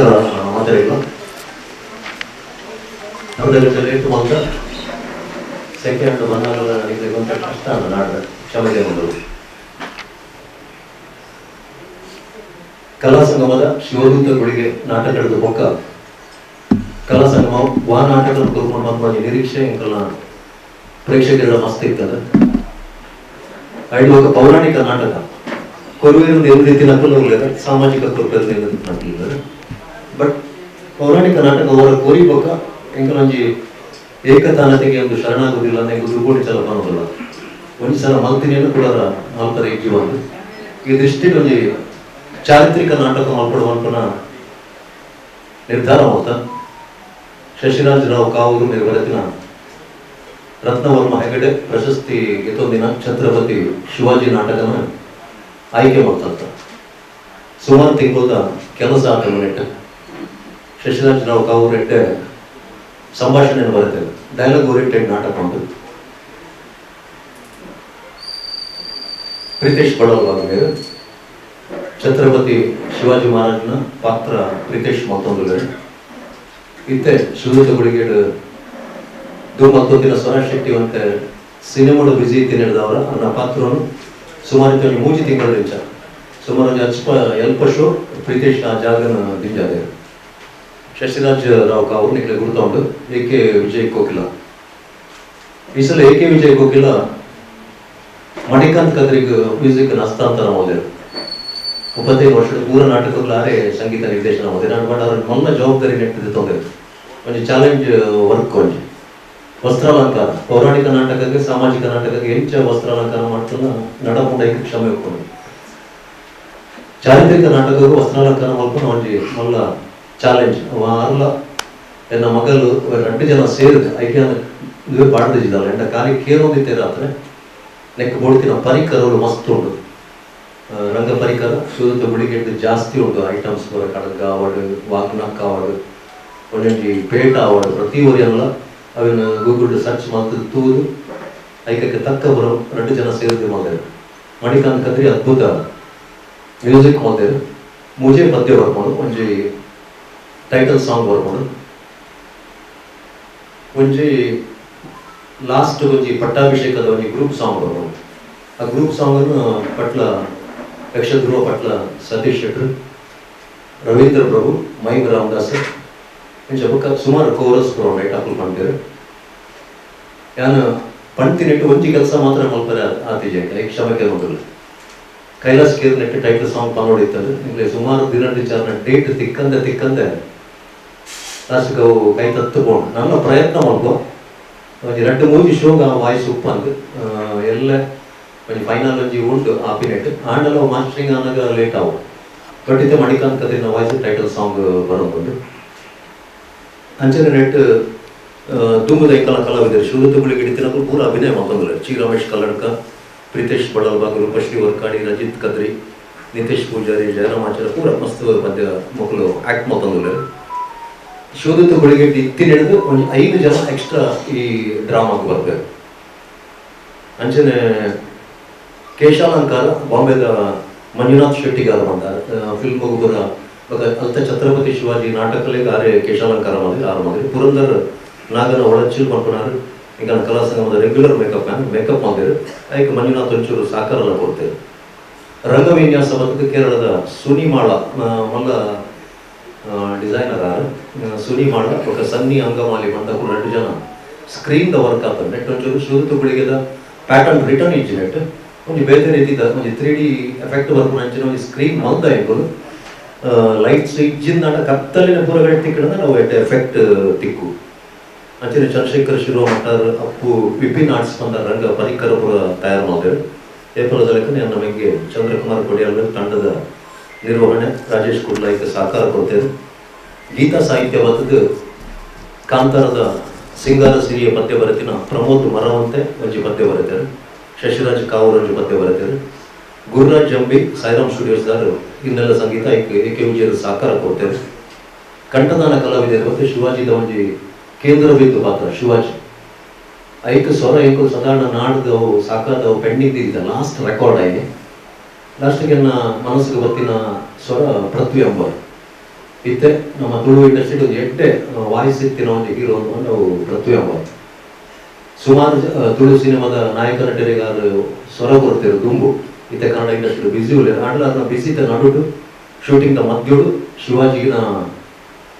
ನಮಸ್ಕಾರ ಮಾತಾಡಿಲ್ಲ ನಮ್ಮದಲ್ಲಿ ಬಂದ ಸೆಕೆಂಡ್ ನನಗೆ ಗೊಂತ ಕಷ್ಟ ಅಂತ ನಾಡ್ದ ಕ್ಷಮೆಗೆ ಬಂದರು ಕಲಾ ಸಂಗಮದ ಶಿವದೂತ ಗುಳಿಗೆ ನಾಟಕದ ಪೊಕ್ಕ ಕಲಾ ಸಂಗಮ ವಾ ನಾಟಕ ತೋರ್ಕೊಂಡು ಬಂದ ನಿರೀಕ್ಷೆ ಇಂಕಲ್ಲ ಪ್ರೇಕ್ಷಕರ ಮಸ್ತ್ ಇರ್ತದೆ ఒక ಪೌರಾಣಿಕ ನಾಟಕ. ಕೊರುವೇರು ಏನು ರೀತಿ ನಕಲು ಸಾಮಾಜಿಕ ಕೊರತೆ ನಕಲಿಲ್ಲ ಬಟ್ ಪೌರಾಣಿಕ ನಾಟಕ ಅವರ ಕೋರಿಬೇಕ ಎಂಕಲೊಂಜಿ ಏಕತಾನತೆಗೆ ಒಂದು ಶರಣಾಗುವುದಿಲ್ಲ ಅಂತ ದುರ್ಗೋಡಿ ಸಲ ಬರೋದಿಲ್ಲ ಒಂದು ಸಲ ಮಲ್ತಿನಿಯನ್ನು ಕೂಡ ಮಲ್ತರ ಇಜ್ಜಿ ಬಂದು ಈ ದೃಷ್ಟಿ ಒಂದು ಚಾರಿತ್ರಿಕ ನಾಟಕ ಮಲ್ಪಡುವಂತನ ನಿರ್ಧಾರ ಹೋತ ಶಶಿರಾಜ್ ರಾವ್ ಕಾವೂರು ನಿರ್ವರತಿನ ರತ್ನವರ್ಮ ಹೆಗಡೆ ಪ್ರಶಸ್ತಿ ಗೆತ್ತೊಂದಿನ ಛತ್ರಪತಿ ಶಿವಾಜಿ ನಾಟಕನ ಆಯ್ಕೆ ಮಾಡ್ತಂತ ಸುಮಾರು ತಿಂಗಳ ಕೆಲಸ ಆತ ನೆಟ್ಟ ನಾವು ಎಡ್ಡೆ ಸಂಭಾಷಣೆ ಬರುತ್ತೆ ಡೈಲಾಗ್ ಓರಿಯೆಂಟೆಡ್ ನಾಟಕ ಉಂಟು ಪ್ರೀತೇಶ್ ಬಡವರ್ ನಮಗೆ ಛತ್ರಪತಿ ಶಿವಾಜಿ ಮಹಾರಾಜನ ಪಾತ್ರ ಪ್ರೀತೇಶ್ ಮತ್ತೊಂದು ಇತ್ತೆ ಶಿವದ ಗುಡಿಗೆ ದು ಮತ್ತೊಂದಿನ ಸ್ವರಾಜ್ ಶೆಟ್ಟಿ ಅಂತ ಸಿನಿಮಾಡು ಬಿಜಿ ಇತ್ತಿ ನನ್ನ ಪಾತ್ರವನ್ನು ಸುಮಾರು ಮೂಜಿ ತಿಂಗಳು ಸುಮಾರು ಅಲ್ಪ ಎಲ್ಪ ಶೋ ಪ್ರೀತೇಶ್ ಆ ಜಾಗನ ದಿಂಜಾದೆ. ಶಶಿರಾಜ್ ರಾವ್ ಕಾವು ನಿಕ್ಲೆ ಗುರುತ ಉಂಟು ಎ ಕೆ ವಿಜಯ್ ಕೋಕಿಲ. ಈ ಸಲ ಎ ಕೆ ವಿಜಯ್ ಕೋಕಿಲ ಮಣಿಕಾಂತ್ ಕದ್ರಿಗ್ ಮ್ಯೂಸಿಕ್ ಹಸ್ತಾಂತರ ಹೋದರು ಮುಪ್ಪತ್ತೈದು ವರ್ಷದ ಪೂರ ನಾಟಕಗಳಾರೆ ಸಂಗೀತ ನಿರ್ದೇಶನ ಹೋದೆ ನಾನು ಬಟ್ ಅವ್ರ ಮೊನ್ನ ಜವಾಬ್ದಾರಿ ನೆಟ್ಟಿದ್ದು ತೊಂದರೆ. ಒಂದು ಚಾಲೆಂಜ್ ವರ್ಕ್ ಒಂಜಿ. ವಸ್ತ್ರಾಲಂಕಾರ, ಪೌರಾಣಿಕ ನಾಟಕಕ್ಕೆ ಸಾಮಾಜಿಕ ನಾಟಕಕ್ಕೆ ಹೆಚ್ಚ ವಸ್ತ್ರಾಲಂಕಾರ ಮಾಡ್ತಾನ ನಡಮುಂಡೈಕೆ ಕ್ಷಮೆ ಒಪ್ಕೊಂಡು ಚಾರಿತ್ರಿಕ ನಾಟಕಕ್ಕೂ ವಸ್ತ್ರಾಲಂಕಾರ ಮಾಡ್ಕೊಂಡು ಒಂಜಿ ಮಲ್ಲ ಚಾಲೆಂಜ್ ಅಲ್ಲ. ಎನ್ನ ಮಗಲು ಎರಡು ಜನ ಸೇರಿದ ಐಕೆ ಇವೆ ಪಾಡ್ದಿದ್ದಲ್ಲ ಎಂಡ ಕಾಲಿ ಕೇಳೋದಿತ್ತೇರ ಆದ್ರೆ ನೆಕ್ ಬೋಡ್ತಿನ ಪರಿಕರಗಳು ಮಸ್ತ್ ಉಂಡು ರಂಗ ಪರಿಕರ, ಶುದ್ಧ ಗುಳಿಗೆಡ್ದು ಜಾಸ್ತಿ ಉಂಡು ಐಟಮ್ಸ್ ಬರ ಕಡಗ ಅವಡು ವಾಕ್ನಾಕ್ ಅವಡು ಒಂದೊಂದು ಪೇಟ ಅವಡು ಪ್ರತಿ ಊರಿಯಲ್ಲ ಅವನ ಗೂಗಲ್ ಸರ್ಚ್ ಮಾಡ್ತಿದ್ದು ತೂದು. ಐಕಕ್ಕೆ ತಕ್ಕ ಬರೋ ಎರಡು ಜನ ಸೇರಿದ್ದು ಮಾಡಿದ್ರು ಮಣಿಕಾಂತ್ ಕದ್ರಿ ಅದ್ಭುತ. ಮ್ಯೂಸಿಕ್ ಮಾಡಿದ್ರು ಮುಜೆ ಪದ್ಯ ಬರ್ಕೊಂಡು ಒಂಜಿ ಟೈಟಲ್ ಸಾಂಗ್ ಬರ್ಬೋದು ಒಂಜಿ ಲಾಸ್ಟ್ ಒಂಜಿ ಪಟ್ಟಾಭಿಷೇಕದ ಒಂಜಿ ಗ್ರೂಪ್ ಸಾಂಗ್ ಬರ್ಬೋದು ಆ ಗ್ರೂಪ್ ಸಾಂಗನ್ನು ಪಟ್ಲ ಯಕ್ಷಧ್ರುವ ಪಟ್ಲ ಸತೀಶ್ ಶೆಟ್ರು ರವೀಂದ್ರ ಪ್ರಭು ಮೈಕ್ ರಾಮದಾಸ್ ಇಂಚ ಬುಕ್ಕ ಸುಮಾರು ಕೋರಸ್ ಬರೋ ನೈಟ್ ಹಾಕಲ್ ಪಂಡ್ತೀರು ಯಾನು ಪಂಡ್ತಿನೆಟ್ಟು ಒಂಜಿ ಕೆಲಸ ಮಾತ್ರ ಮಲ್ಪರೆ ಆತಿಜೆ ಐಕ್ ಕ್ಷಮಕ್ಕೆ ಮೊದಲು ಕೈಲಾಸ್ ಕೇರ್ ನೆಟ್ಟು ಟೈಟಲ್ ಸಾಂಗ್ ಪನೋಡಿತ್ತದು ನಿಮಗೆ ಸುಮಾರು ದಿನ ಡೇಟ್ ತಿಕ್ಕಂದೆ ತಿಕ್ಕಂದೆ ಲಾಸ್ಟ್ಗೆ ಅವು ಕೈ ತತ್ತುಕೊಂಡು ನನ್ನ ಪ್ರಯತ್ನ ಮಾಡ್ಕೊ. ಒಂಜಿ ಎರಡು ಮೂವಿ ಶೋಗ ವಾಯ್ಸ್ ಉಪ್ಪಂದು ಎಲ್ಲ ಒಂಜಿ ಫೈನಲ್ ಒಂಜಿ ಉಂಟು ಆಪಿನೆಟ್ ಆಂಡಲ ಮಾಸ್ಟರಿಂಗ್ ಆನಾಗ ಲೇಟ್ ಆವು. ತೊಟ್ಟಿತೆ ಮಣಿಕಾಂತ್ ಕದಿನ ವಾಯ್ಸ್ ಟೈಟಲ್ ಸಾಂಗ್ ಬರೋದು ಅಂಚನೆ ನೆಟ್ ದುಂಬದ ಕಲ ಕಲಾವಿದರು. ಶಿವದತ್ತುಗಳಿಗೆ ಹಿಡಿತಿನಕ್ಕೂ ಪೂರ ಅಭಿನಯ ಮಾಡ್ಕೊಂಡ್ರೆ. ಚಿ ರಮೇಶ್ ಕಲ್ಲಡ್ಕ, ಪ್ರೀತೇಶ್ ಬಡಲ್ಬಾಗ್, ರೂಪಶ್ರೀ ವರ್ಕಾಡಿ, ರಜಿತ್ ಕದ್ರಿ, ನಿತೇಶ್ ಪೂಜಾರಿ ಜಯರಾಮಾಚಾರ್ಯ ಪೂರ ಮಸ್ತ್ ಮಧ್ಯ ಮಕ್ಕಳು ಆಕ್ಟ್ ಮಾಡ್ಕೊಂಡ್ರು. ಶಿವದತ್ತುಗಳಿಗೆ ಎತ್ತಿ ನಡೆದು ಒಂದು ಐದು ಜನ ಎಕ್ಸ್ಟ್ರಾ ಈ ಡ್ರಾಮಾಗೆ ಬರ್ತಾರೆ. ಅಂಚನೆ ಕೇಶಾಲಂಕಾರ ಬಾಂಬೆದ ಮಂಜುನಾಥ್ ಶೆಟ್ಟಿಗಾರ ಬಂದಾರೆ ಫಿಲ್ಮ್ ಒಬ್ಬರ ಅಲ್ತ ಛತ್ರಪತಿ ಶಿವಾಜಿ ನಾಟಕಲ್ಲಿ ಆರೆ ಕೇಶಾಲಂಕಾರ ಮಾಡಿ ಆರು ಮಾಡಿದ್ರು. ಪುರಂದರ್ ನಾಗನ ಒಳಚಿಲ್ ಮಾಡ್ಕೊಂಡಾರು. ಈಗ ಕಲಾ ಸಂಗಮದ ರೆಗ್ಯುಲರ್ ಮೇಕಪ್ ಮ್ಯಾನ್ ಮೇಕಪ್ ಮಾಡಿದ್ರು. ಅದಕ್ಕೆ ಮಂಜುನಾಥ್ ಒಂಚೂರು ಸಾಕಾರಲ್ಲ ಕೊಡ್ತೇವೆ ರಂಗವಿನ್ಯಾಸ ಮತ್ತು ಕೇರಳದ ಸುನಿಮಾಳ ಡಿಸೈನ್ ಆರ್. ಸುನಿ ಮಾಡ ಪ್ರೊಫೆಸರ್ ಸನ್ನಿ ಅಂಗಮಾಲಿ ಬಂದ ಎರಡು ಜನ. ಸ್ಕ್ರೀನ್ ದ ವರ್ಕ್ ಆತ ನೆಟ್ ಒಂಚೂರು ಸುರುತುಗಳಿಗೆದ ಪ್ಯಾಟರ್ನ್ ರಿಟರ್ನ್ ಇಜ್ಜಿ ನೆಟ್ ಒಂದು ಬೇರೆ ರೀತಿದ ತ್ರೀ ಡಿ ಎಫೆಕ್ಟ್ ವರ್ಕ್ ನಂಚಿನ ಒಂಜಿ ಸ್ಕ್ರೀನ್ ಮಂದ ಇಬ್ಬರು ಲೈಟ್ಸ್ ಇಜ್ಜಿಂದ ನಾಟ ಕತ್ತಲಿನ ಪೂರ ತಿಕ್ಕಡ ನಾವು ಎಟ್ ಎಫೆಕ್ಟ್ ತಿಕ್ಕು. ಅಂಚಿನ ಚಂದ್ರಶೇಖರ್ ಶಿರೋ ಮಟ್ಟರ್ ಅಪ್ಪು ವಿಪಿನ್ ಆರ್ಟ್ಸ್ ಬಂದ ರಂಗ ಪರಿಕರ ಪೂರ ತಯಾರು ಮಾಡಿದ್ರು ಏಪ್ರಿಲ್ ನಮಗೆ ಚಂದ್ರಕುಮಾರ್ ಕೊಡಿಯಾಲ್ ತಂಡದ ನಿರ್ವಹಣೆ, ರಾಜೇಶ್ ಕುಡ್ಲಾಯ್ಕ ಸಹಕಾರ ಕೊಡ್ತೇವೆ ಗೀತಾ ಸಾಹಿತ್ಯ ಬತ್ತದು ಕಾಂತಾರದ ಸಿಂಗಾರ ಸಿರಿಯ ಪದ್ಯ ಬರೆತಿನ ಪ್ರಮೋದ್ ಮರವಂತೆ ಒಂಜಿ ಪದ್ಯ ಬರೆತಾರೆ ಶಶಿರಾಜ್ ಕಾವೂರ್ ಒಂಜಿ ಪದ್ಯ ಬರೆತಾರೆ ಗುರುರಾಜ್ ಜಂಬಿ, ಸಾಯಿರಾಮ್ ಸ್ಟುಡಿಯೋಸ್ ದಾರು ಇನ್ನೆಲ್ಲ ಸಂಗೀತ, ಏಕೆ ವಿಜಯದ ಸಹಕಾರ ಕೊಡ್ತೇವೆ ಕಂಠದಾನ ಕಲಾವಿದರು ಮತ್ತು ಶಿವಾಜಿದ ಒಂಜಿ ಕೇಂದ್ರ ಬಿಂದು ಪಾತ್ರ, ಶಿವಾಜಿ. ಐಕು ಸ್ವರ ಏಕು ಸಾಧಾರಣ ನಾಡ್ದವು ಸಾಕಾದವು ಪೆಂಡಿಂಗ್ ಇದ್ದ ಲಾಸ್ಟ್ ರೆಕಾರ್ಡ್ ಆಗಿ ಲಾಸ್ಟ್ಗೆ ನನ್ನ ಮನಸ್ಸಿಗೆ ಗೊತ್ತಿನ ಸ್ವರ ಪೃಥ್ವಿ ಅಂಬರ್ ಇತ್ತೆ ನಮ್ಮ ತುಳು ಇಂಡಸ್ಟ್ರಿ ಒಂದು ಎಡ್ಡೆ ವಾಯ್ಸ್ ಇತ್ತಿನ ಒಂದು ಹೀರೋ ನಾವು ಪೃಥ್ವಿ ಅಂಬ. ಸುಮಾರು ತುಳು ಸಿನಿಮಾದ ನಾಯಕ ನಟರಿಗಾರು ಸ್ವರ ಕೊಡ್ತಿರು ದುಂಬು. ಇತ್ತೆ ಕನ್ನಡ ಇಂಡಸ್ಟ್ರಿ ಬ್ಯುಸಿ ಆಡಲ ಅದನ್ನ ಬಿಸಿ ನಡುಡು ಶೂಟಿಂಗ್ ಮಧ್ಯೋಡು ಶಿವಾಜಿನ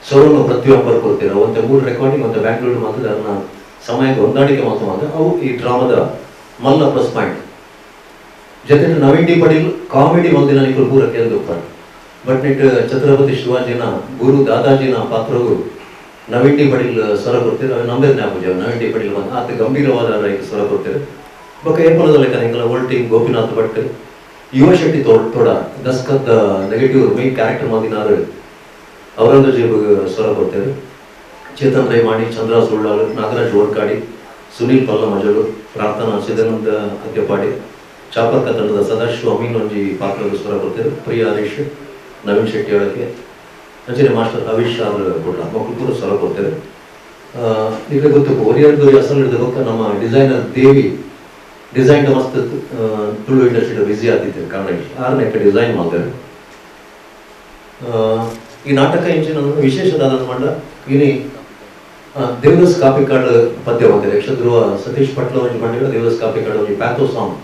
ಸ್ವರವನ್ನು ಪ್ರತಿಯೊಬ್ಬರು ಕೊಡ್ತೀರ. ಒಂದು ಮೂರು ರೆಕಾರ್ಡಿಂಗ್ ಒಂದು ಬ್ಯಾಂಗ್ಳೂರು ಮಾತ್ರ ಅದನ್ನ ಸಮಯಕ್ಕೆ ಹೊಂದಾಣಿಕೆ ಮಾಡಿದ್ರೆ ಅವು ಈ ಡ್ರಾಮಾದ ಮಲ್ಲ ಪ್ಲಸ್ ಪಾಯಿಂಟ್ ಜೊತೆಗೆ ನವೀನ್ ಡಿ ಪಡೀಲ್ ಕಾಮಿಡಿ ಒಂದಿನ ನಿಖಲ್ ಪೂರ ಎಂದು ಬಟ್ ನಿಟ್ ಛತ್ರಪತಿ ಶಿವಾಜಿನ ಗುರು ದಾದಾಜಿನ ಪಾತ್ರವು ನವೀನ್ ಪಡೀಲ್ ಸ್ವರ ಕೊಡ್ತೀರ ನಂಬರ್ ಜ್ಞಾಪಕ ನವೀನ್ ಪಡೀಲ್ ಬಂದು ಆತ ಗಂಭೀರವಾದ ಸ್ವರ ಕೊಡ್ತೀರ ಬೊಕ್ಕ ಏರ್ಪಲದ ಲೆಕ್ಕ ನಿಂಗಲ ಓಲ್ಟಿ ಗೋಪಿನಾಥ್ ಭಟ್ ಯುವ ಶೆಟ್ಟಿ ತೋಡ್ ತೋಡ ದಸ್ಕತ್ ನೆಗೆಟಿವ್ ಮೇನ್ ಕ್ಯಾರೆಕ್ಟರ್ ಮಾದಿನಾರು ಔರಂಗಜೇಬ್ ಸ್ವರ ಕೊಡ್ತೀರಿ ಚೇತನ್ ರೈ ಮಾಡಿ ಚಂದ್ರ ಸುಳ್ಳಾಳು, ನಾಗರಾಜ್ ಓರ್ಕಾಡಿ, ಸುನೀಲ್ ಪಲ್ಲ ಮಜಲು ಪ್ರಾರ್ಥನಾ ಸಿದ್ಧಾನಂದ ಅದ್ಯಪಾಡಿ. ಚಾಪರ್ಕ ತಂಡದ ಸದಾಶಿವ ಅಮೀನ್ ಒಂಜಿ ಪಾತ್ರ ಸ್ವರ ಕೊಡ್ತೇವೆ ಪ್ರಿಯ ಹರೀಶ್ ನವೀನ್ ಶೆಟ್ಟಿ ಅವರಿಗೆ. ಅಂಚನೆ ಮಾಸ್ಟರ್ ಹರೀಶ್ ಅವರು ಕೊಡ್ಲ ಮಕ್ಕಳು ಕೂಡ ಸ್ವರ ಕೊಡ್ತೇವೆ ಈಗ ಗೊತ್ತು ಒರಿಯರ್ದು ಹೆಸರು ಹಿಡಿದ ನಮ್ಮ ಡಿಸೈನರ್ ದೇವಿ ಡಿಸೈನ್ ಮಸ್ತ್ ತುಳು ಇಂಡಸ್ಟ್ರಿ ಬಿಸಿ ಆಗ್ತಿತ್ತು ಕನ್ನಡ ಆರನೇ ಡಿಸೈನ್ ಮಾಡ್ತೇವೆ ಈ ನಾಟಕ ಇಂಚಿನ ವಿಶೇಷದಾದ ಮಂಡ. ಆ, ದೇವದಾಸ್ ಕಾಪಿ ಕಾರ್ಡ್ ಪದ್ಯ ಬಂದಿದೆ ಯಕ್ಷಧ್ರುವ ಸತೀಶ್ ಪಟ್ಲ ಒಂದು ಮಂಡಿಗಳ ದೇವದಾಸ್ ಕಾಪಿ ಕಾರ್ಡ್ ಒಂದು ಪ್ಯಾಥೋ ಸಾಂಗ್.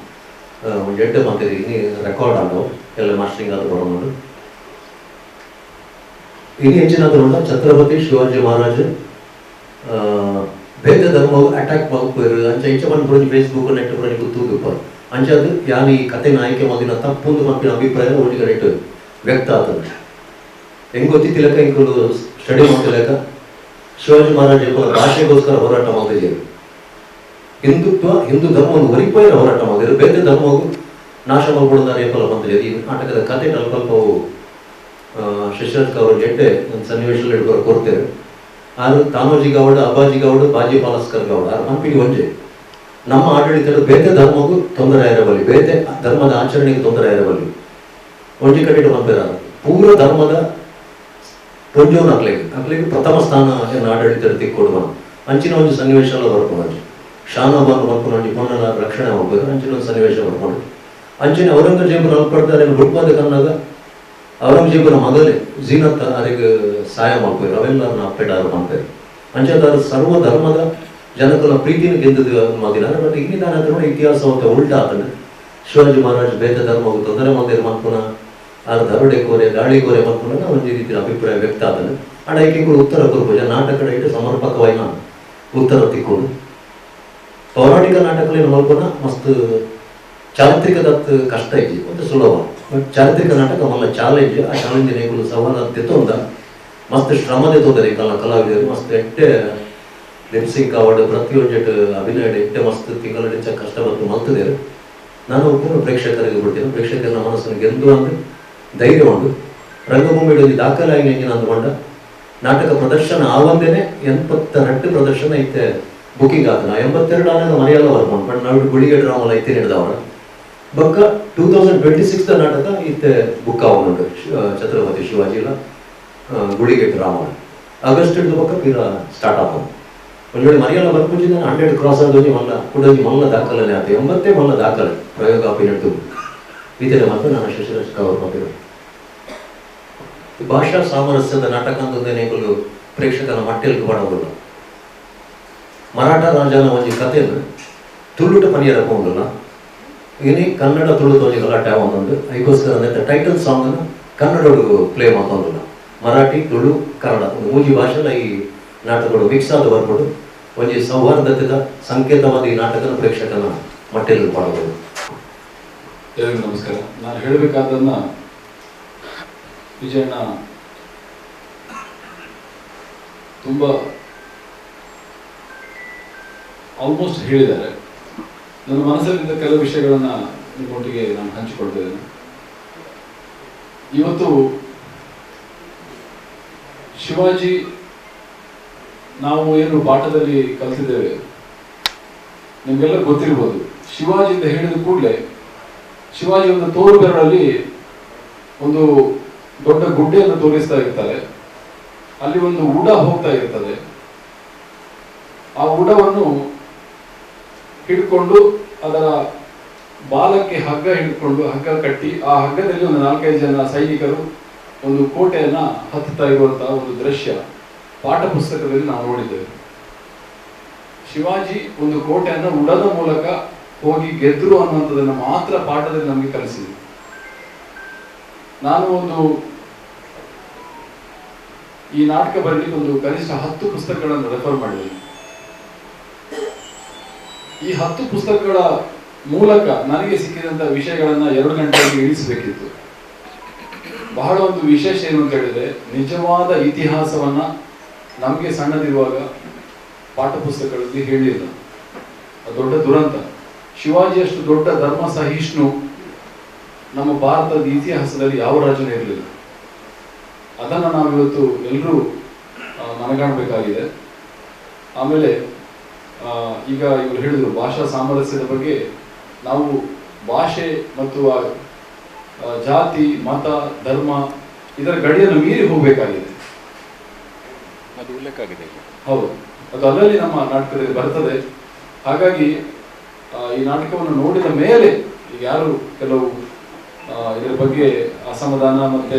ಒಂಜಿ ಎಡ್ಡೆ ರೆಕಾರ್ಡ್ ಆಗೋ ಎಲ್ಲ ಮಾಸ್ಟರಿಂಗ್ ಆದ ಬರೋದು ಇನ್ನು ಹೆಚ್ಚಿನ ನೋಡ ಛತ್ರಪತಿ ಶಿವಾಜಿ ಮಹಾರಾಜ್ ಭೇದ ಧರ್ಮ ಅಟ್ಯಾಕ್ ಮಾಡ್ಕೋರು ಅಂಚ ಹೆಚ್ಚು ಬಂದು ಫೇಸ್ಬುಕ್ ನೆಟ್ ಬರೋದು ಗೊತ್ತೂದು ಅಂಚ ಅದು ಯಾನ್ ಈ ಕತೆ ನಾಯಕೆ ಮಾಡಿನ ತಪ್ಪೊಂದು ಮಕ್ಕಿನ ಅಭಿಪ್ರಾಯ ಒಟ್ಟಿಗೆ ಕರೆಕ್ಟ್ ವ್ಯಕ್ತ ಆಗ್ತದೆ. ಹೆಂಗ್ ಗೊತ್ತಿತ್ತಿಲ್ಲಕ ಇಂಕೊಂಡು ಸ್ಟಡಿ ಮಾಡ್ತಿಲ್ಲಕ ಶಿವಾಜಿ ಮಹಾರಾಜ್ ಭಾಷೆಗೋಸ್ಕರ ಹೋರಾಟ ಮಾಡಿದ್ದೀರಿ ಹಿಂದುತ್ವ, ಹಿಂದೂ ಧರ್ಮವನ್ನು ಒರಿಪೋಯಿರ ಹೋರಾಟ ಮಾಡಿದ್ರು ಬೇರೆ ಧರ್ಮವು ನಾಶ ಮಾಡ್ಬಿಡೋದಾರೆ ಎಂಬಲ್ಲ ಬಂದಿದೆ. ಈ ನಾಟಕದ ಕತೆ ಅಲ್ಪಲ್ಪವು ಅವು ಶಶರಥ್ ಅವರು ಗೆಡ್ಡೆ ಒಂದು ಸನ್ನಿವೇಶದಲ್ಲಿ ಹಿಡ್ಕೊಂಡು ಆದ್ರೆ ತಾನೋಜಿ ಗೌಡ ಅಬ್ಬಾಜಿ ಗೌಡ, ಬಾಜಿ ಪಾಲಸ್ಕರ್ ಗೌಡ ಹಂಪಿಗೆ ಒಂಜೆ. ನಮ್ಮ ಆಡಳಿತದ ಬೇರೆ ಧರ್ಮಕ್ಕೂ ತೊಂದರೆ ಇರಬಲ್ಲಿ, ಬೇರೆ ಧರ್ಮದ ಆಚರಣೆಗೆ ತೊಂದರೆ ಇರಬಲ್ಲಿ. ಒಂಜಿ ಕಡೆ ಬಂದಿರ ಪೂರ ಧರ್ಮದ ಪೊಂಜೋನ್ ಅಕ್ಲೆಗೆ ಅಕ್ಲೆಗೆ ಪ್ರಥಮ ಸ್ಥಾನ ಆಡಳಿತ ತಿಕ್ಕೊಡುವ ಅಂಚಿನ ಒಂದು ಸನ್ನಿವೇಶ ಬರ್ಕೊಂಡು ಶಾನಬಾನು ಒಂಜಿ ಮಣ್ಣನ ರಕ್ಷಣೆ ಮಾಡಬೇಕು ಅಂಚಿನ ಒಂದು ಸನ್ನಿವೇಶ ಬರ್ಕೊಂಡು ಅಂಚಿನ ಔರಂಗಜೇಬರು ಅಲ್ಪಡ್ತಾರೆ ಹುಡ್ಕೋದಕ್ಕೆ ಕನ್ನಡ ಔರಂಗಜೇಬನ ಮಗಲೇ ಜೀನತ್ ಅದಕ್ಕೆ ಸಹಾಯ ಮಾಡ್ಬೇಕು ಅವೆಲ್ಲ ಅಪ್ಪೆಟಾರು ಮಾಡ್ತಾರೆ. ಅಂಚದಾರ ಸರ್ವ ಧರ್ಮದ ಜನಕುಲ ಪ್ರೀತಿನ ಗೆದ್ದದ ಮಾದಿನಾರ ಬಟ್ ಇಲ್ಲಿ ನಾನು ಅದ್ರ ಇತಿಹಾಸ ಅಂತ ಉಲ್ಟಾ ಆತನ ಶಿವಾಜಿ ಮಹಾರಾಜ್ ಬೇದ ಧರ್ಮ ತೊಂದರೆ ಮಂದಿರ ಮಾಡ್ಕೊನ ಆ ದರೋಡೆ ಕೋರೆ, ದಾಳಿ ಕೋರೆ ಮಾಡ್ಕೊಂಡ ಒಂದು ರೀತಿ ಅಭಿಪ್ರಾಯ ವ್ಯಕ್ತ ಆದನು ಆಡ ಐಕಿಗಳು ಉತ್ತರ ಕೊಡ್ಬೋದು. ನಾಟಕ ಇಟ್ಟು ಸಮರ್ಪಕವಾಯಿನ ಉತ್ತರ ತಿಕ್ಕೊಂಡು. ಪೌರಾಣಿಕ ನಾಟಕಗಳು ಮಲ್ಪನ ಮಸ್ತ್ ಚಾರಿತ್ರಿಕದ ಕಷ್ಟ ಇದೆ ಒಂದು ಸುಲಭ. ಬಟ್ ಚಾರಿತ್ರಿಕ ನಾಟಕ ಮಲ್ಲ ಚಾಲೆಂಜ್ ಆ ಚಾಲೆಂಜ್ ನೇಗುಲು ಸವಾಲ ತೆತ್ತೊಂದ ಮಸ್ತ್ ಶ್ರಮದೆ ತೋದರೆ ಕಲ ಕಲಾವಿದರು. ಮಸ್ತ್ ಎಟ್ಟೆ ಲಿಪ್ಸಿಂಗ್ ಅವಾರ್ಡ್ ಪ್ರತಿಯೊಂದು ಅಭಿನಯ ಎಟ್ಟೆ ಮಸ್ತ್ ತಿಂಗಳ ಹೆಚ್ಚ ಕಷ್ಟಪಟ್ಟು ಮಲ್ತದೆ ನಾನು ಪೂರ್ಣ ಪ್ರೇಕ್ಷಕರಿಗೆ ಬಿಡ್ತೇನೆ ಪ್ರೇಕ್ಷಕರ ಮನಸ್ಸನ್ನು ಗೆದ್ದು ಅಂದ್ರೆ ಧೈರ್ಯ ಉಂಟು. ರಂಗಭೂಮಿಯಲ್ಲಿ ದಾಖಲಾಗಿ ದಾಖಲೆ ಆಗಿ ನೆಂಜಿನ ಅಂದ್ಕೊಂಡ ನಾಟಕ ಪ್ರದರ್ಶನ ಆವಂದೇನೆ ಎಂಬತ್ತೆರಡು ಪ್ರದರ್ಶನ ಐತೆ ಬುಕಿಂಗ್ ಆತನ. ಎಂಬತ್ತೆರಡು ಆನಂದ ಮನೆಯೆಲ್ಲ ಬರ್ಕೊಂಡು ಬಟ್ ನಾವು ಗುಳಿಗೆ ಡ್ರಾಮಲ್ಲ ಐತೆ ಹಿಡಿದವನ ಬಕ್ಕ ಟೂ ತೌಸಂಡ್ ಟ್ವೆಂಟಿ ಸಿಕ್ಸ್ ನಾಟಕ ಇತ್ತೆ ಬುಕ್ ಅವನುಂಟು ಛತ್ರಪತಿ ಶಿವಾಜಿ ಇಲ್ಲ ಆ, ಗುಳಿಗೆ ಡ್ರಾಮ ಆಗಸ್ಟ್ ಹಿಡಿದು ಬಕ್ಕ ಪೀರ ಸ್ಟಾರ್ಟ್ ಆಗೋದು ಒಂದು ವೇಳೆ ಮನೆಯೆಲ್ಲ ಬರ್ಪುಜಿದ ಹಂಡ್ರೆಡ್ ಕ್ರಾಸ್ ಆದೋಜಿ ಮಲ್ಲ ಕುಡೋಜಿ ಮಲ್ಲ ದಾಖಲೆ ಆತ. ಎಂಬತ್ತೇ ಮಲ್ಲ ದಾಖಲೆ ಪ್ರಯೋಗ ಅಪಿ ನಡೆದು. ಇದೆಲ್ಲ ಮಾತ್ರ ನಾನು ಶಶಿರಾಜ್ ಕವರ್ ಮಾಡಿರೋ ಭಾಷಾ ಸಾಮರಸ್ಯದ ನಾಟಕ ಅಂತಂದೇನೆಗಳು ಪ್ರೇಕ್ಷಕನ ಮಟ್ಟೆಲ್ಗೆ ಬಡೋದಿಲ್ಲ ಮರಾಠ ರಾಜನ ಒಂಜಿ ಕಥೆಯನ್ನು ತುಳುಟ ಪನಿಯರ ಕೊಂಡನ ಇನಿ ಕನ್ನಡ ತುಳು ತೋಜಿ ಗಲಾಟೆ ಒಂದೊಂದು ಐಕೋಸ್ಕರ ನೆತ್ತ ಟೈಟಲ್ ಸಾಂಗ್ ಅನ್ನು ಕನ್ನಡಡು ಪ್ಲೇ ಮಾಡ್ಕೊಂಡಿಲ್ಲ. ಮರಾಠಿ, ತುಳು, ಕನ್ನಡ ಮೂಜಿ ಭಾಷೆಲ ಈ ನಾಟಕಗಳು ಮಿಕ್ಸ್ ಆದ ಬರ್ಬೋದು ಒಂಜಿ ಸೌಹಾರ್ದತೆದ, ಸಂಕೇತವಾದ ಈ ನಾಟಕನ ಪ್ರೇಕ್ಷಕನ ಮಟ್ಟಿಲ್ ಮಾಡಬಹುದು ಎಲ್ಲರಿಗೂ ನಮಸ್ಕಾರ. ನಾನು ಹೇಳಬೇಕಾದನ್ನ ವಿಜಯಣ್ಣ, ತುಂಬ ಆಲ್ಮೋಸ್ಟ್ ಹೇಳಿದ್ದಾರೆ. ನನ್ನ ಮನಸ್ಸಲ್ಲಿದ್ದ ಕೆಲವು ವಿಷಯಗಳನ್ನ ನಿಮ್ಮೊಟ್ಟಿಗೆ ನಾನು ಹಂಚಿಕೊಳ್ತಿದ್ದೇನೆ ಇವತ್ತು ಶಿವಾಜಿ ನಾವು ಏನು ಪಾಠದಲ್ಲಿ ಕಲಿತಿದ್ದೇವೆ, ನಿಮಗೆಲ್ಲ ಗೊತ್ತಿರ್ಬೋದು. ಶಿವಾಜಿ ಅಂತ ಹೇಳಿದ ಕೂಡಲೇ ಶಿವಾಜಿ ಒಂದು ತೋರು ಬೆರಳಲ್ಲಿ ಒಂದು ದೊಡ್ಡ ಗುಡ್ಡೆಯನ್ನು ತೋರಿಸ್ತಾ ಇರ್ತಾರೆ. ಅಲ್ಲಿ ಒಂದು ಉಡ ಹೋಗ್ತಾ ಇರ್ತದೆ. ಆ ಉಡವನ್ನು ಹಿಡ್ಕೊಂಡು ಅದರ ಬಾಲಕ್ಕೆ ಹಗ್ಗ ಹಿಡ್ಕೊಂಡು ಹಗ್ಗ ಕಟ್ಟಿ ಆ ಹಗ್ಗದಲ್ಲಿ ಒಂದು ನಾಲ್ಕೈದು ಜನ ಸೈನಿಕರು ಒಂದು ಕೋಟೆಯನ್ನ ಹತ್ತುತ್ತಾ ಇರುವಂತಹ ಒಂದು ದೃಶ್ಯ ಪಾಠ ಪುಸ್ತಕದಲ್ಲಿ ನಾವು ನೋಡಿದ್ದೇವೆ. ಶಿವಾಜಿ ಒಂದು ಕೋಟೆಯನ್ನು ಉಡದ ಮೂಲಕ ಹೋಗಿ ಗೆದ್ರು ಅನ್ನುವಂಥದ್ದನ್ನು ಮಾತ್ರ ಪಾಠದಲ್ಲಿ ನಮಗೆ ಕಲಿಸಿದೆ ನಾನು ಒಂದು ಈ ನಾಟಕ ಬರಲಿಕ್ಕೆ ಒಂದು ಕನಿಷ್ಠ ಹತ್ತು ಪುಸ್ತಕಗಳನ್ನು ರೆಫರ್ ಮಾಡಿದ್ದೇನೆ. ಈ ಹತ್ತು ಪುಸ್ತಕಗಳ ಮೂಲಕ ನನಗೆ ಸಿಕ್ಕಿದಂತ ವಿಷಯಗಳನ್ನ ಎರಡು ಗಂಟೆಗೆ ಇಳಿಸಬೇಕಿತ್ತು. ಬಹಳ ಒಂದು ವಿಶೇಷ ಏನು ಅಂತ ಹೇಳಿದ್ರೆ, ನಿಜವಾದ ಇತಿಹಾಸವನ್ನ ನಮಗೆ ಸಣ್ಣದಿರುವಾಗ ಪಾಠ ಪುಸ್ತಕಗಳಲ್ಲಿ ಹೇಳಿಲ್ಲ ದೊಡ್ಡ ದುರಂತ. ಶಿವಾಜಿಯಷ್ಟು ದೊಡ್ಡ ಧರ್ಮ ಸಹಿಷ್ಣು ನಮ್ಮ ಭಾರತದ ಇತಿಹಾಸದಲ್ಲಿ ಯಾವ ರಾಜನೇ ಇರಲಿಲ್ಲ. ಅದನ್ನು ನಾವು ಇವತ್ತು ಎಲ್ಲರೂ ಮನಗಾಣಬೇಕಾಗಿದೆ. ಆಮೇಲೆ ಈಗ ಇವರು ಹೇಳಿದ್ರು ಭಾಷಾ ಸಾಮರಸ್ಯದ ಬಗ್ಗೆ. ನಾವು ಭಾಷೆ ಮತ್ತು ಆ, ಜಾತಿ ಮತ ಧರ್ಮ ಇದರ ಗಡಿಯನ್ನು ಮೀರಿ ಹೋಗಬೇಕಾಗಿದೆ. ಅದು ಉಲ್ಲೇಖ ಆಗಿದೆ. ಹೌದು. ಅದು ಅದರಲ್ಲಿ ನಮ್ಮ ನಾಟಕದಲ್ಲಿ ಬರ್ತದೆ. ಹಾಗಾಗಿ ಈ ನಾಟಕವನ್ನು ನೋಡಿದ ಮೇಲೆ ಈಗ ಯಾರು ಕೆಲವು ಇದರ ಬಗ್ಗೆ ಅಸಮಾಧಾನ ಮತ್ತೆ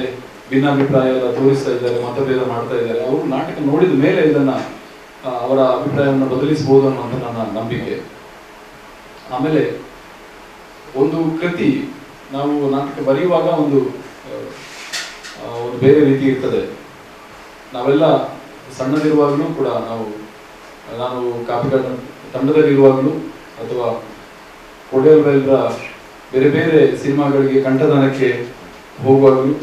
ಭಿನ್ನಾಭಿಪ್ರಾಯ ಎಲ್ಲ ತೋರಿಸ್ತಾ ಇದ್ದಾರೆ ಮತಭೇದ ಮಾಡ್ತಾ ಇದ್ದಾರೆ. ಅವರು ನಾಟಕ ನೋಡಿದ ಮೇಲೆ ಇದನ್ನ ಅವರ ಅಭಿಪ್ರಾಯವನ್ನು ಬದಲಿಸಬಹುದು ಅನ್ನೋದು ನನ್ನ ನಂಬಿಕೆ. ಆಮೇಲೆ ಒಂದು ಕೃತಿ, ನಾವು ನಾಟಕ ಬರೆಯುವಾಗ ಒಂದು ಒಂದು ಬೇರೆ ರೀತಿ ಇರ್ತದೆ. ನಾವೆಲ್ಲ ಸಣ್ಣದಿರುವಾಗಲೂ ಕೂಡ ನಾವು, ನಾನು ಕಾಪಿಗಳ ತಂಡದಲ್ಲಿರುವಾಗಲೂ ಅಥವಾ ಕೊಡೆಯಲ್ರ ಬೇರೆ ಬೇರೆ ಸಿನಿಮಾಗಳಿಗೆ ಕಂಠದಾನಕ್ಕೆ ಹೋಗುವಾಗಲೂ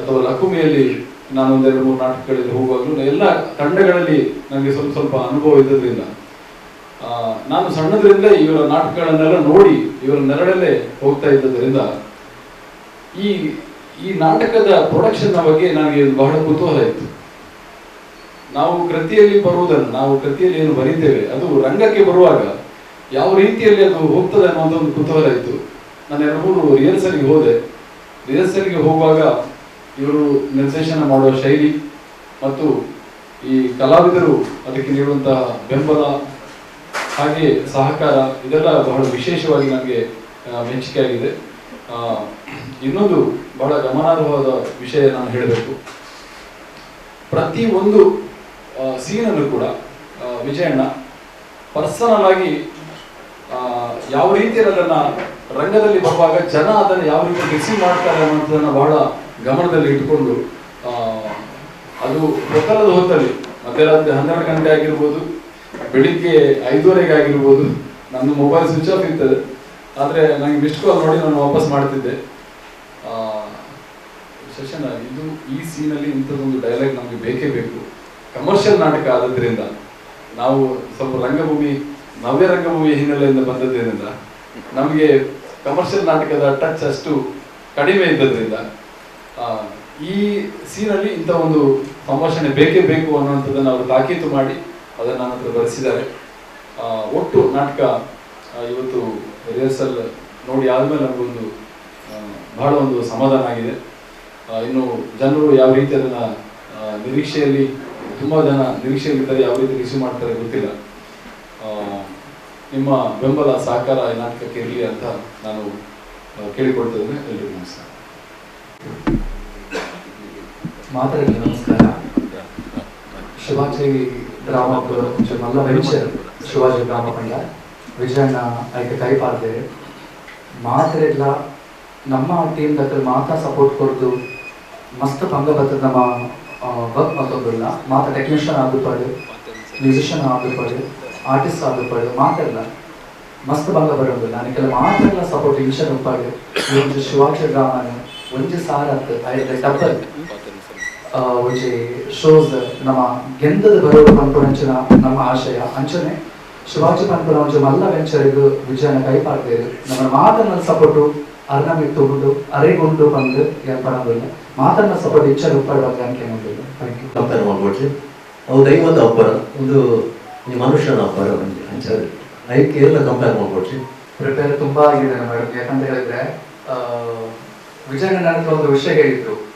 ಅಥವಾ ಲಕುಮಿಯಲ್ಲಿ ನಾನು ಒಂದೆರಡು ಮೂರು ನಾಟಕಗಳಲ್ಲಿ ಹೋಗುವಾಗಲೂ ಎಲ್ಲ ತಂಡಗಳಲ್ಲಿ ನನಗೆ ಸ್ವಲ್ಪ ಸ್ವಲ್ಪ ಅನುಭವ ಇದ್ದದ್ರಿಂದ. ಆ, ನಾನು ಸಣ್ಣದ್ರಿಂದ ಇವರ ನಾಟಕಗಳನ್ನೆಲ್ಲ ನೋಡಿ ಇವರ ನೆರಳಲ್ಲೇ ಹೋಗ್ತಾ ಇದ್ದದ್ರಿಂದ ಈ ಈ ನಾಟಕದ ಪ್ರೊಡಕ್ಷನ್ ಬಗ್ಗೆ ನನಗೆ ಬಹಳ ಕುತೂಹಲ ಇತ್ತು. ನಾವು ಕೃತಿಯಲ್ಲಿ ಬರುವುದನ್ನು ನಾವು ಕೃತಿಯಲ್ಲಿ ಏನು ಬರೀತೇವೆ ಅದು ರಂಗಕ್ಕೆ ಬರುವಾಗ ಯಾವ ರೀತಿಯಲ್ಲಿ ಅದು ಹೋಗ್ತದೆ ಅನ್ನೋದೊಂದು ಕುತೂಹಲ ಇತ್ತು. ನಾನು ಎರಡು ಮೂರು ರಿಹರ್ಸಲ್ಗೆ ಹೋದೆ. ರಿಹರ್ಸಲ್ಗೆ ಹೋಗುವಾಗ ಇವರು ನಿರ್ದೇಶನ ಮಾಡುವ ಶೈಲಿ ಮತ್ತು ಈ ಕಲಾವಿದರು ಅದಕ್ಕೆ ನೀಡುವಂತಹ ಬೆಂಬಲ ಹಾಗೆ ಸಹಕಾರ, ಇದೆಲ್ಲ ಬಹಳ ವಿಶೇಷವಾಗಿ ನನಗೆ ಮೆಚ್ಚುಗೆ ಇನ್ನೊಂದು ಬಹಳ ಗಮನಾರ್ಹವಾದ ವಿಷಯ ನಾನು ಹೇಳಬೇಕು. ಪ್ರತಿ ಒಂದು ಸೀನನ್ನು ಕೂಡ ವಿಜಯಣ್ಣ ಪರ್ಸನಲ್ ಆಗಿ ಯಾವ ರೀತಿಯಲ್ಲಿ ಅದನ್ನು ರಂಗದಲ್ಲಿ ಬರುವಾಗ ಜನ ಅದನ್ನು ಯಾವ ರೀತಿ ರಿಸೀವ್ ಮಾಡ್ತಾರೆ ಅನ್ನೋದನ್ನ ಬಹಳ ಗಮನದಲ್ಲಿ ಇಟ್ಟುಕೊಂಡು ಅದು ಗೊತ್ತಲ್ಲದ ಹೊತ್ತಲ್ಲಿ ಮಧ್ಯರಾತ್ರಿ ಹನ್ನೆರಡು ಗಂಟೆ ಆಗಿರ್ಬೋದು, ಬೆಳಿಗ್ಗೆ ಐದೂವರೆಗೆ ಆಗಿರ್ಬೋದು ನನ್ನ ಮೊಬೈಲ್ ಸ್ವಿಚ್ ಆಫ್ ಇರ್ತದೆ. ಆದರೆ ನನಗೆ ಮಿಸ್ಡ್ ಕಾಲ್ ನೋಡಿ ನಾನು ವಾಪಸ್ ಮಾಡ್ತಿದ್ದೆ. ಶಶನ, ಇದು ಈ ಸೀನಲ್ಲಿ ಇಂಥದ್ದೊಂದು ಡೈಲಾಗ್ ನಮಗೆ ಬೇಕೇ ಬೇಕು. ಕಮರ್ಷಿಯಲ್ ನಾಟಕ ಆದದ್ರಿಂದ, ನಾವು ಸ್ವಲ್ಪ ರಂಗಭೂಮಿ, ನವ್ಯ ರಂಗಭೂಮಿ ಹಿನ್ನೆಲೆಯಿಂದ ಬಂದದ್ರಿಂದ, ನಮಗೆ ಕಮರ್ಷಿಯಲ್ ನಾಟಕದ ಟಚ್ ಅಷ್ಟು ಕಡಿಮೆ ಇದ್ದದ್ರಿಂದ ಈ ಸೀನಲ್ಲಿ ಇಂಥ ಒಂದು ಸಂಭಾಷಣೆ ಬೇಕೇ ಬೇಕು ಅನ್ನುವಂಥದ್ದನ್ನು ಅವರು ತಾಕೀತು ಮಾಡಿ ಅದನ್ನು ನನ್ನ ಹತ್ರ ಬರೆಸಿದ್ದಾರೆ. ಒಟ್ಟು ನಾಟಕ ಇವತ್ತು ರಿಹರ್ಸಲ್ ನೋಡಿ ಆದಮೇಲೆ ನಮಗೊಂದು ಬಹಳ ಒಂದು ಸಮಾಧಾನ ಆಗಿದೆ. ಇನ್ನು ಜನರು ಯಾವ ರೀತಿ ಅದನ್ನ ನಿರೀಕ್ಷೆಯಲ್ಲಿ ತುಂಬಾ ಜನ ನಿರೀಕ್ಷೆಯಲ್ಲಿದ್ದಾರೆ ಯಾವ ರೀತಿ ರಿಸೀವ್ ಮಾಡ್ತಾರೆ ಗೊತ್ತಿಲ್ಲ. ನಿಮ್ಮ ಬೆಂಬಲ ಸಹಕಾರ ಈ ನಾಟಕಕ್ಕೆ ಇರಲಿ ಅಂತ ನಾನು ಆ, ಎಲ್ಲರಿಗೂ ನಮಸ್ಕಾರ. ಮಾತರಿಗೆ ನಮಸ್ಕಾರ. ಶಿವಾಜಿ ರಾಮಪ್ಪರು ಕೊಂಚ ನಲ್ಲ ವೆಲ್ಚರ್ ಶಿವಾಜಿ ರಾಮಪ್ಪಯ್ಯ ವಿಜಯಣ್ಣ ಅದಕ್ಕೆ ಕೈ ಪಾಡ್ದೆ ಮಾತ್ರೆಲ್ಲ ನಮ್ಮ ಟೀಮ್ ದಕ್ಕಲ್ ಮಾತಾ ಸಪೋರ್ಟ್ ಕೊಡ್ದು ಮಸ್ತ್ ಭಂಗ ಬರ್ತದ ನಮ್ಮ ವರ್ಕ್ ಮತ್ತೊಬ್ಬರಲ್ಲ ಮಾತ ಟೆಕ್ನಿಷಿಯನ್ ಆಗಿರ್ಬಾರ್ದು ಮ್ಯೂಸಿಷಿಯನ್ ಆಗಿರ್ಬಾರ್ದು ಆರ್ಟಿಸ್ಟ್ ಆಗಿರ್ಬಾರ್ದು ಮಾತೆಲ್ಲ ಮಸ್ತ್ ಭಂಗ ಬರೋದಿಲ್ಲ. ನನಗೆಲ್ಲ ಮಾತೆಲ್ಲ ಸಪೋರ್ಟ್ ಇನ್ಷನ್ ಉಪ್ಪಾಡು ಶಿವಾಜಿ ರಾಮನ ಒಂಜಿ ಸಾರ ಡಬಲ್ ಡಬ್ಬಲ್ ಆ, ಒಂಜಿ ಶೋಸ್ ನಮ್ಮ ಗೆಂದದ ಬರೋ ಪನ್ಪುರಂಚಿನ ನಮ್ಮ ಆಶಯ. ಅಂಚನೆ ಶಿವಾಜಿ ಪನ್ಪುರ ಒಂಜಿ ಮಲ್ಲ ವೆಂಚರ್ ವಿಜಯನ ಕೈಪಾಡ್ದೇರು ನಮ್ಮ ಮಾತನ್ನ ಸಪೋರ್ಟು ಅರ್ನಮಿ ತೊಗೊಂಡು ಅರೆಗೊಂಡು ಬಂದು ಪಡೋದಿಲ್ಲ ಮಾತನ್ನ ಸಪೋರ್ಟ್ ಇಚ್ಛೆ ಉಪ್ಪಾಡುವಾಗ ಅಂಕೆ ನೋಡಿಲ್ಲ ಥ್ಯಾಂಕ್ ಮಾಡ್ಕೊಡ್ರಿ ಅವು ದೈವದ ಅಬ್ಬರ ಒಂದು ಈ ಮನುಷ್ಯನ ಅಬ್ಬರ ಅಂಚಾರಿ ಐಕೆ ಎಲ್ಲ ಕಂಪೇರ್ ಮಾಡ್ಕೊಡ್ರಿ ಪ್ರಿಪೇರ್ ತುಂಬಾ ಆಗಿದೆ ಮೇಡಮ್ ಯಾಕಂತ ಹೇಳಿದ್ರೆ ಆ, ವಿಜಯಣ್ಣ ಒಂದು ವಿಷಯ ಹೇಳಿದ್ರು.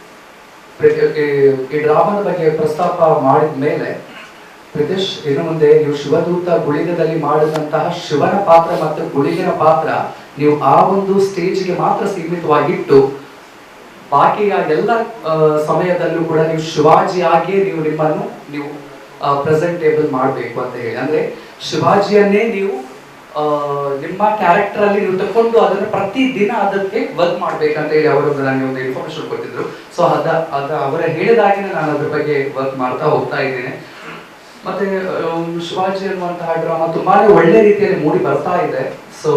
ಈ- ಡ್ರಾಮಾದ ಬಗ್ಗೆ ಪ್ರಸ್ತಾಪ ಮಾಡಿದ ಮೇಲೆ, ಪ್ರಿತೇಶ್, ಇನ್ನು ಮುಂದೆ ನೀವು ಶಿವದೂತ ಗುಳಿಗದಲ್ಲಿ ಮಾಡಿದಂತಹ ಶಿವನ ಪಾತ್ರ ಮತ್ತು ಗುಳಿಗಿನ ಪಾತ್ರ ನೀವು ಆ ಒಂದು ಸ್ಟೇಜ್ಗೆ ಮಾತ್ರ ಸೀಮಿತವಾಗಿಟ್ಟು, ಬಾಕಿಯ ಎಲ್ಲ ಸಮಯದಲ್ಲೂ ಕೂಡ ನೀವು ಶಿವಾಜಿ ಆಗಿಯೇ ನೀವು ನಿಮ್ಮನ್ನು, ನೀವು ಪ್ರೆಸೆಂಟೇಬಲ್ ಮಾಡಬೇಕು ಅಂತ ಹೇಳಿ. ಅಂದ್ರೆ, ಶಿವಾಜಿಯನ್ನೇ ನೀವು ನಿಮ್ಮ ಕ್ಯಾರೆಕ್ಟರ್ ಅಲ್ಲಿ ನೀವು ತಕೊಂಡು ಅದನ್ನ ಪ್ರತಿ ದಿನ ಅದಕ್ಕೆ ವರ್ಕ್ ಮಾಡ್ಬೇಕಂತ ಹೇಳಿ ಅವರು ನನಗೆ ಒಂದು ಇನ್ಫಾರ್ಮೇಶನ್ ಕೊಟ್ಟಿದ್ರು. ಸೊ ಅದ ಅದ ಅವರ ಹೇಳಿದಾಗಿನೇ ನಾನು ಅದ್ರ ಬಗ್ಗೆ ವರ್ಕ್ ಮಾಡ್ತಾ ಹೋಗ್ತಾ ಇದ್ದೇನೆ. ಮತ್ತೆ ಶಿವಾಜಿ ಅನ್ನುವಂತಹ ಡ್ರಾಮಾ ತುಂಬಾನೇ ಒಳ್ಳೆ ರೀತಿಯಲ್ಲಿ ಮೂಡಿ ಬರ್ತಾ ಇದೆ. ಸೊ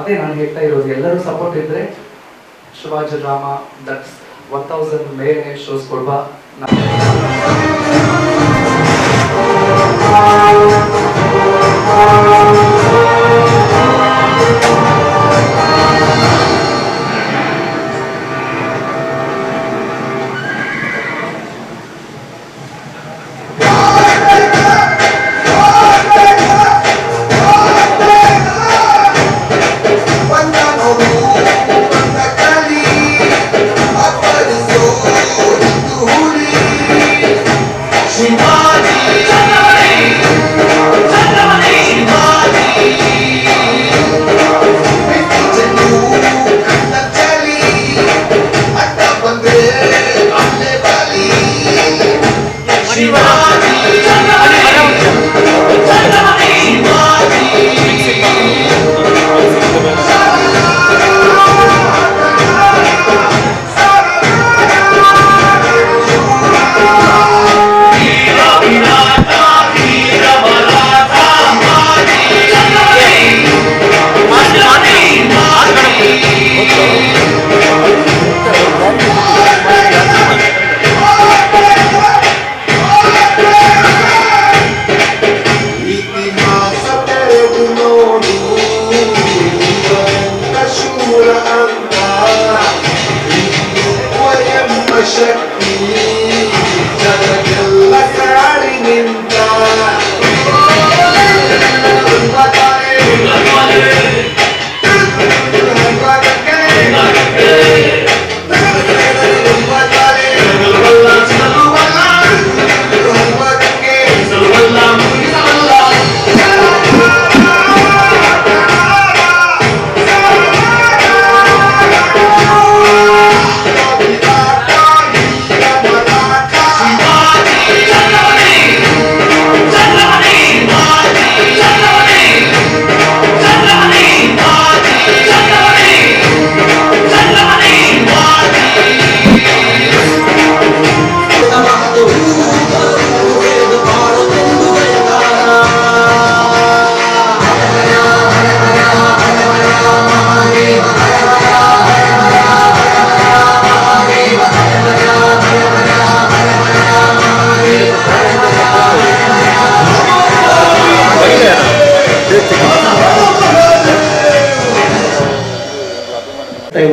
ಅದೇ ನಾನು ಹೇಳ್ತಾ ಇರೋದು, ಎಲ್ಲರೂ ಸಪೋರ್ಟ್ ಇದ್ರೆ Shivaji drama that's one thousand ಮೇಲೆ ಶೋಸ್ ಕೊಡುವ.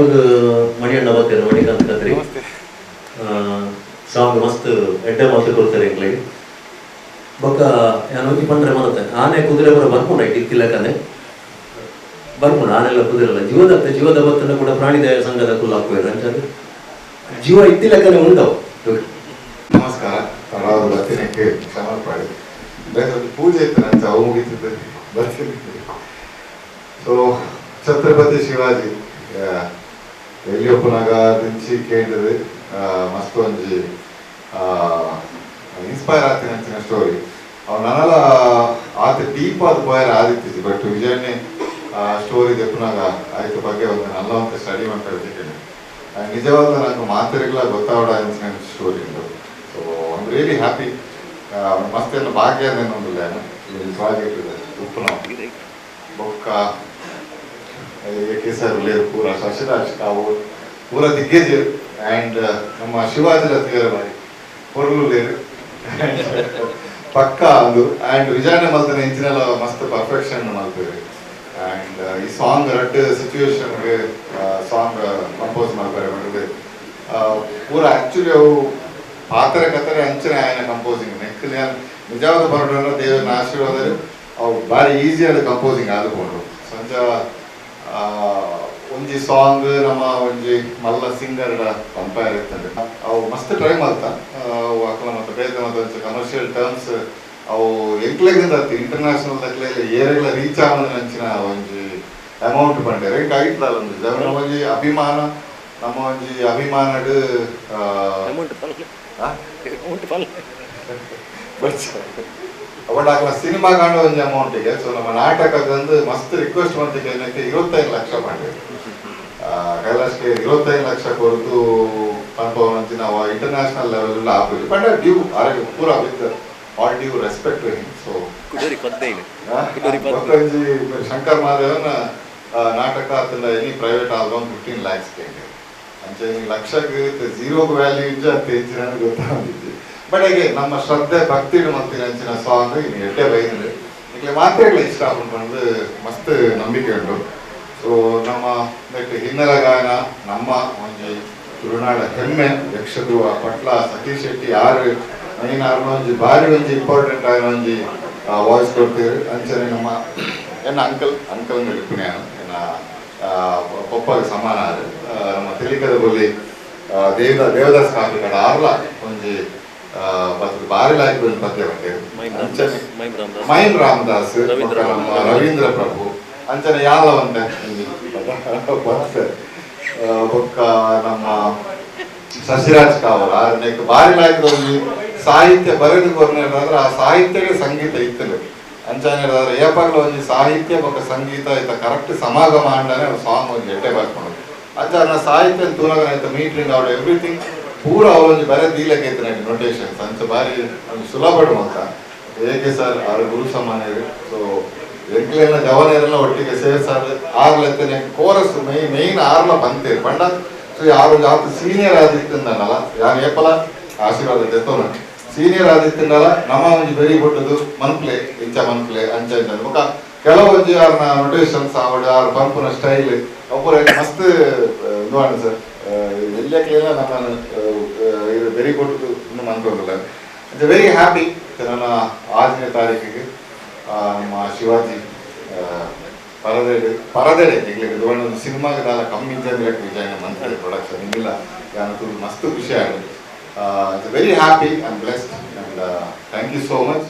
ಟೈಮಿಗೆ ಮಣಿಯಣ್ಣ ಬರ್ತಾರೆ ಮಣಿಕಾಂತ್ ಕದ್ರಿ ಸಾಂಗ್ ಮಸ್ತ್ ಎಡ್ಡೆ ಮಾತು ಕೊಡ್ತಾರೆ ಎಂಗ್ಲಿಗೆ ಬೊಕ್ಕ ನಾನು ಹೋಗಿ ಬಂದ್ರೆ ಮನತ್ತೆ ಆನೆ ಕುದುರೆ ಬರ ಬರ್ಕೊಂಡ ಇತ್ತಿಲ್ಲಕನೆ ಬರ್ಕೊಂಡ ಆನೆಲ್ಲ ಕುದುರೆಲ್ಲ. ಜೀವದ ಜೀವದ ಬತ್ತನ ಕೂಡ ಪ್ರಾಣಿ ದಯ ಸಂಘದ ಕುಲ್ಲ ಹಾಕುವರು ಅಂತ ಜೀವ ಇತ್ತಿಲ್ಲಕನೆ ಉಂಟವು. ನಮಸ್ಕಾರ. ಒಂದು ಪೂಜೆ ಇತ್ತು ಅವು ಮುಗಿತಿದ್ದೆ. ಬರ್ತೀನಿ ಸೊ ಛತ್ರಪತಿ ಶಿವಾಜಿ ಎಲ್ಲಿಯೊಬ್ಬನಾಗ ದಿಂಚಿ ಕೇಳಿದ್ರೆ ಮಸ್ತ್ ಒಂಜಿ ಇನ್ಸ್ಪೈರ್ ಆಗ್ತೀನಿ ಅಂಚಿನ ಸ್ಟೋರಿ ಅವ್ನು ನನಲ ಆತ ಡೀಪ್ ಆದ ಪೋಯರ್ ಆದಿತ್ತಿಸಿ ಬಟ್ ವಿಜಯನ್ನೇ ಸ್ಟೋರಿ ದೆಪ್ಪನಾಗ ಆಯ್ತು ಬಗ್ಗೆ ಒಂದು ನಲ್ಲ ಒಂದು ಸ್ಟಡಿ ಮಾಡ್ತಾ ನಿಜವಾದ ನನಗೆ ಮಾತ್ರೆಗಳ ಗೊತ್ತಾವಡ ಅಂಚಿನ ಸ್ಟೋರಿ ಉಂಟು ಸೊ ಐಮ್ ರಿಯಲಿ ಹ್ಯಾಪಿ ಮಸ್ತ್ ಎಲ್ಲ ಭಾಗ್ಯ ಅನ್ನೊಂದಿಲ್ಲ ಇಲ್ಲಿ ಸ್ವಾಗತ ಉಪ್ಪನ ನಾವು. ಬೊಕ್ಕ ಕೇಸರ್ ಲೇರು ಪೂರ ಶಶಿರಾಜ್ ಕಾವು ಪೂರ ದಿಗ್ಗಜ ಆ್ಯಂಡ್ ನಮ್ಮ ಶಿವಾಜಿ ರಥಿಗರ ಬಾರಿ ಹೊರಲು ಲೇರು ಪಕ್ಕ ಒಂದು. ಆ್ಯಂಡ್ ವಿಜಯನ ಮಲ್ತನ ಇಂಚಿನೆಲ್ಲ ಮಸ್ತ್ ಪರ್ಫೆಕ್ಷನ್ ಮಾಡ್ತೇವೆ ಆ್ಯಂಡ್ ಈ ಸಾಂಗ್ ರಡ್ ಸಿಚುವೇಶನ್ಗೆ ಸಾಂಗ್ ಕಂಪೋಸ್ ಮಾಡ್ತಾರೆ ಮಾಡಿದೆ ಪೂರ ಆ್ಯಕ್ಚುಲಿ ಅವು ಪಾತ್ರೆ ಕತ್ತರೆ ಅಂಚನೆ ಆಯ್ನ ಕಂಪೋಸಿಂಗ್ ನೆಕ್ ನಿಜವಾದ ಬರೋಣ ದೇವರ ಆಶೀರ್ವಾದ, ಅವು ಭಾರಿ ಈಸಿಯಾದ ಕಂಪೋಸಿಂಗ್ ಆದುಕೊಂಡು ಸಂಜಾ ಒಂಜಿ ಸಾಂಗ್ ನಮ್ಮ ಒಂಜಿ ಮಲ್ಲ ಸಿಂಗರ್ ಕಂಪೇರ್ ಇರ್ತದೆ ಅವು ಮಸ್ತ್ ಟ್ರೈ ಮಾಡ್ತಾ. ಅವು ಅಕಲ ಮತ್ತೆ ಬೇರೆ ಮತ್ತೆ ಕಮರ್ಷಿಯಲ್ ಟರ್ಮ್ಸ್ ಅವು ಎಂಕ್ಲೆಗಿಂದ ಇಂಟರ್ನ್ಯಾಷನಲ್ ತಕ್ಲೆಯಲ್ಲಿ ಏರೆಲ್ಲ ರೀಚ್ ಆಗೋದು ಅಂಚಿನ ಒಂಜಿ ಅಮೌಂಟ್ ಬಂಡೆ. ರೇಟ್ ಆಗಿತ್ತಲ್ಲ ಒಂದು ಜನ. ಒಂಜಿ ಅಭಿಮಾನ ನಮ್ಮ ಒಂಜಿ ಅಭಿಮಾನಡ್ ಬಟ್ ಆಗ ಸಿನಿಮಾ ಕಾಣೋ ಒಂಜಿ ಅಮೌಂಟಿಗೆ ಸೊ ನಮ್ಮ ನಾಟಕದಂದು ಮಸ್ತ್ ರಿಕ್ವೆಸ್ಟ್ ಮಾಡ್ತಿದ್ದೆ ಏನಕ್ಕೆ? ಇರುವತ್ತೈದು ಲಕ್ಷ ಮಾಡಿದ್ರು ಕೈಲಾಶ್ಗೆ ಇರುವತ್ತೈದು ಲಕ್ಷ ಕೊರತು ಅಂತ ನಾವು ಇಂಟರ್ನ್ಯಾಷನಲ್ ಲೆವೆಲ್ ಆಪುಜಿ ಬಟ್ ಡ್ಯೂ ಆರೋಗ್ಯ ಪೂರ with all due respect him so ಗೊತ್ತಂಜಿ Shankar ಮಹಾದೇವನ ನಾಟಕ ಅತ್ತಂಡ any private album fifteen lakhs ಕೇಂದ್ರ ಅಂಚೆ ಲಕ್ಷಕ್ಕೆ ಝೀರೋ ವ್ಯಾಲ್ಯೂ ಇಂಚ ಅಂತ ಹೆಚ್ಚಿನ ಗೊತ್ತಾಗಿದ್ದೆ ಬಟ್ ಹೇಗೆ ನಮ್ಮ ಶ್ರದ್ಧೆ ಭಕ್ತಿ ಮತ್ತು ಅಂಚಿನ ಸಾಂಗ್ ಇನ್ನು ಎಡ್ಡೆ ಬೈದ್ರೆ ಈಗ ಮಾತ್ರೆಗಳ ಇಷ್ಟ ಆಗ್ಬಿಟ್ಟು ಮಸ್ತ್ ನಂಬಿಕೆ ಉಂಟು. ನಮ್ಮ ಹಿನ್ನೆಲೆ ಗಾಯನ ನಮ್ಮ ಒಂಜಿ ತುಳುನಾಡ ಹೆಮ್ಮೆ ಯಕ್ಷಧ್ರುವ ಪಟ್ಲ ಸತೀಶ್ ಶೆಟ್ಟಿ ಆರು ಮೈನ್ ಆರ್ನ ಒಂಜಿ ಬಾರಿ ಒಂಜಿ ಇಂಪಾರ್ಟೆಂಟ್ ಆಗಿ ಒಂಜಿ ವಾಯ್ಸ್ ಕೊಡ್ತೀವಿ ಅಂಚನೆ ನಮ್ಮ ಎನ್ನ ಅಂಕಲ್ ಅಂಕಲ್ ನಡಿಪುಣೆ ಎನ್ನ ಪಪ್ಪಗೆ ಸಮಾನ ನಮ್ಮ ತೆಲಿಕದ ಬಲ್ಲಿ ದೇವ ದೇವದ ದೇವದಾಸ್ ಕಾಫಿ ಕಡ ಆರ್ಲ ಒಂಜಿ ಆ, ಬತ್ ಬಾರಿ ಲಾಯ್ಕ್ ಒಂದು ಪದ್ಯ ಬಂದಿರು ಮೈನ್ ರಾಮದಾಸ್. ರವೀಂದ್ರ ಪ್ರಭು. ಅಂಚನೆ ಯಾಲವಂತ ಬೊಕ್ಕ ನಮ್ಮ ಶಶಿರಾಜ್ ಕಾವರ ನೆಕ್ ಬಾರಿ ಲಾಯ್ಕ್ ಒಂದು ಸಾಹಿತ್ಯ ಬರೆದು ಕೊರ್ನೇದಾದ್ರೆ ಆ ಸಾಹಿತ್ಯಗೆ ಸಂಗೀತ ಇತ್ತಲು ಅಂಚಾನೆ ಏಪಾಗ್ಲ ಒಂದು ಸಾಹಿತ್ಯ ಬೊಕ್ಕ ಸಂಗೀತ ಇತ್ತ ಕರೆಕ್ಟ್ ಸಮಾಗಮ ಅಂಡನೆ ಸಾಂಗ್ ಒಂದು ಎಟ್ಟೆ ಬರ್ಕೊಂಡು ಅಂಚಾನ ಸಾಹಿತ್ಯ ತೂನಗನ ಇತ್ತ ಮೀಟ್ರಿಂಗ್ ಅವ್ರ ಎವ್ರಿಥಿಂಗ್ ಪೂರ ಅವರೊಂದು ಬರೆ ದೀಲಕ್ಕೆ ಐತೆ ನನಗೆ ನೋಟೇಶನ್ಸ್ ಅಂಚ ಬಾರಿ ಒಂದು ಸುಲಭ ಅಂತ ಹೇಗೆ ಸರ್? ಅವ್ರ ಗುರು ಸಮಾನ ಸೊ ಎಂಕ್ಲೆನ ಎಲ್ಲ ಒಟ್ಟಿಗೆ ಸೇರ್ಸಾದ ಆರ್ಲೆತ್ತನೆ ಕೋರಸ್ ಮೈ ಮೈನ್ ಆರ್ಲ ಬಂತೇರಿ ಪಂಡ ಸೊ ಯಾರು ಜಾಸ್ತಿ ಸೀನಿಯರ್ ಆದಿತ್ತಂದನಲ್ಲ ಯಾರು ಏಪಲ? ಆಶೀರ್ವಾದ ತೆತ್ತೋನ. ಸೀನಿಯರ್ ಆದಿತ್ತಂದಲ್ಲ ನಮ್ಮ ಒಂಜಿ ಬೆರಿ ಕೊಟ್ಟದು ಮಂತ್ಲೆ ಇಂಚ ಮಂತ್ಲೆ ಅಂಚ ಇಂಚ ಮುಖ. ಕೆಲವೊಂಜಿ ಯಾರನ್ನ ನೊಟೇಷನ್ಸ್ ಆವಡ್ ಯಾರ ಪಂಪುನ ಸ್ಟೈಲ್ ಒಬ್ಬರ ಮಸ್ತ್ ಇದು ಸರ್. ಎಲ್ಲಕ್ಕೆಲ್ಲ ನಮ್ಮ ಇದು ಬೆರಿ ಕೊಟ್ಟದು ಇನ್ನು ಮನ್ಕೋದಿಲ್ಲ ವೆರಿ ಹ್ಯಾಪಿ ನನ್ನ ಆರನೇ ತಾರೀಕಿಗೆ. ನಮ್ಮ ಶಿವಾಜಿ ಪರದೆಡೆ ಪರದೆಡೆ ಇದು ಒಂದು ಸಿನಿಮಾಗೆ ದಾಲ ಕಮ್ಮಿ ಜನರಿಗೆ ವಿಜಯನ ಮಂತ್ರಿ ಪ್ರೊಡಕ್ಷನ್ ಇಲ್ಲ ಯಾರು ಮಸ್ತ್ ಖುಷಿ ಆಗಿದೆ very happy and blessed and thank you so much